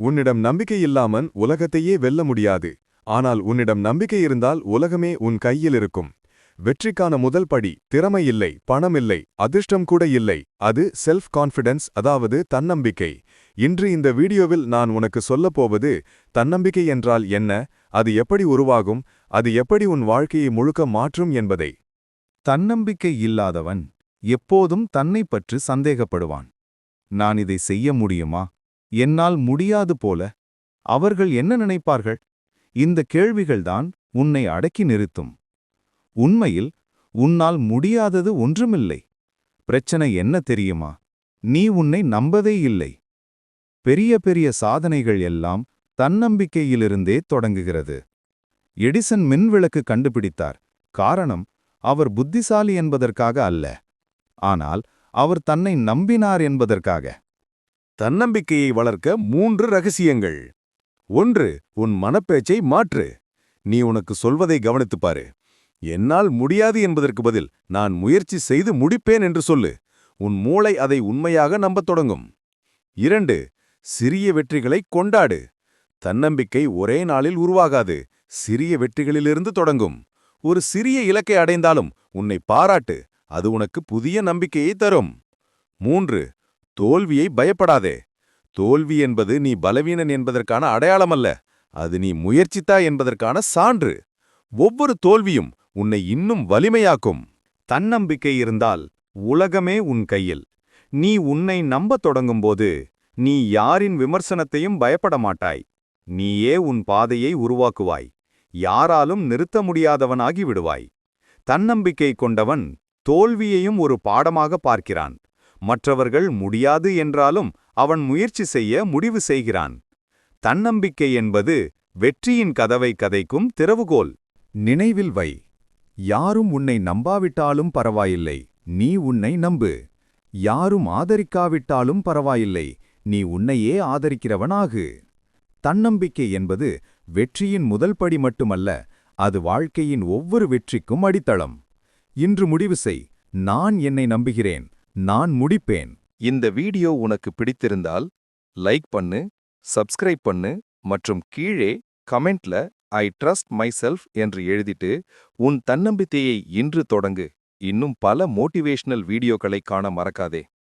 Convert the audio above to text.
உன்னிடம் நம்பிக்கை இல்லாமன் உலகத்தையே வெல்ல முடியாது. ஆனால் உன்னிடம் நம்பிக்கை இருந்தால் உலகமே உன் கையில் இருக்கும். வெற்றிக்கான முதல் படி திறமை இல்லை பணம் இல்லை அதிர்ஷ்டம் கூட இல்லை. அது செல்ஃப் கான்ஃபிடன்ஸ் அதாவது தன்னம்பிக்கை. இன்று இந்த வீடியோவில் நான் உனக்கு சொல்லப் போவது தன்னம்பிக்கை என்றால் என்ன? அது எப்படி உருவாகும்? அது எப்படி உன் வாழ்க்கையை முழுக்க மாற்றும் என்பதை. தன்னம்பிக்கை இல்லாதவன் எப்போதும் தன்னைப் பற்றி சந்தேகப்படுவான். நான் இதை செய்ய முடியுமா? என்னால் முடியாது போல. அவர்கள் என்ன நினைப்பார்கள்? இந்த கேள்விகள்தான் உன்னை அடக்கி நிறுத்தும். உண்மையில் உன்னால் முடியாதது ஒன்றுமில்லை. பிரச்சனை என்ன தெரியுமா? நீ உன்னை நம்பதே இல்லை. பெரிய பெரிய சாதனைகள் எல்லாம் தன்னம்பிக்கையிலிருந்தே தொடங்குகிறது. எடிசன் மின்விளக்கு கண்டுபிடித்தார். காரணம் அவர் புத்திசாலி என்பதற்காக அல்ல. ஆனால் அவர் தன்னை நம்பினார் என்பதற்காக. தன்னம்பிக்கையை வளர்க்க மூன்று ரகசியங்கள். ஒன்று உன் மனப்பேச்சை மாற்று. நீ உனக்கு சொல்வதை கவனித்துப் பாரு. என்னால் முடியாது என்பதற்கு பதில் நான் முயற்சி செய்து முடிப்பேன் என்று சொல்லு. உன் மூளை அதை உண்மையாக நம்பத் தொடங்கும். இரண்டு சிறிய வெற்றிகளை கொண்டாடு. தன்னம்பிக்கை ஒரே நாளில் உருவாகாது. சிறிய வெற்றிகளிலிருந்து தொடங்கும். ஒரு சிறிய இலக்கை அடைந்தாலும் உன்னை பாராட்டு. அது உனக்கு புதிய நம்பிக்கையை தரும். மூன்று தோல்வியை பயப்படாதே. தோல்வி என்பது நீ பலவீனன் என்பதற்கான அடையாளமல்ல. அது நீ முயற்சித்தா என்பதற்கான சான்று. ஒவ்வொரு தோல்வியும் உன்னை இன்னும் வலிமையாக்கும். தன்னம்பிக்கை இருந்தால் உலகமே உன் கையில். நீ உன்னை நம்பத் தொடங்கும்போது நீ யாரின் விமர்சனத்தையும் பயப்பட மாட்டாய். நீயே உன் பாதையை உருவாக்குவாய். யாராலும் நிறுத்த முடியாதவனாகி விடுவாய். தன்னம்பிக்கை கொண்டவன் தோல்வியையும் ஒரு பாடமாக பார்க்கிறான். மற்றவர்கள் முடியாது என்றாலும் அவன் முயற்சி செய்ய முடிவு செய்கிறான். தன்னம்பிக்கை என்பது வெற்றியின் கதவை கதைக்கும் திறவுகோல். நினைவில் வை. யாரும் உன்னை நம்பாவிட்டாலும் பரவாயில்லை. நீ உன்னை நம்பு. யாரும் ஆதரிக்காவிட்டாலும் பரவாயில்லை. நீ உன்னையே ஆதரிக்கிறவனாகு. தன்னம்பிக்கை என்பது வெற்றியின் முதல் படி மட்டுமல்ல அது வாழ்க்கையின் ஒவ்வொரு வெற்றிக்கும் அடித்தளம். இன்று முடிவு செய். நான் என்னை நம்புகிறேன். நான் முடிப்பேன். இந்த வீடியோ உனக்கு பிடித்திருந்தால் லைக் பண்ணு சப்ஸ்கிரைப் பண்ணு மற்றும் கீழே கமெண்ட்ல ஐ ட்ரஸ்ட் மை செல்ஃப் என்று எழுதிட்டு உன் தன்னம்பிக்கையை இன்று தொடங்கு. இன்னும் பல மோட்டிவேஷனல் வீடியோக்களை காண மறக்காதே.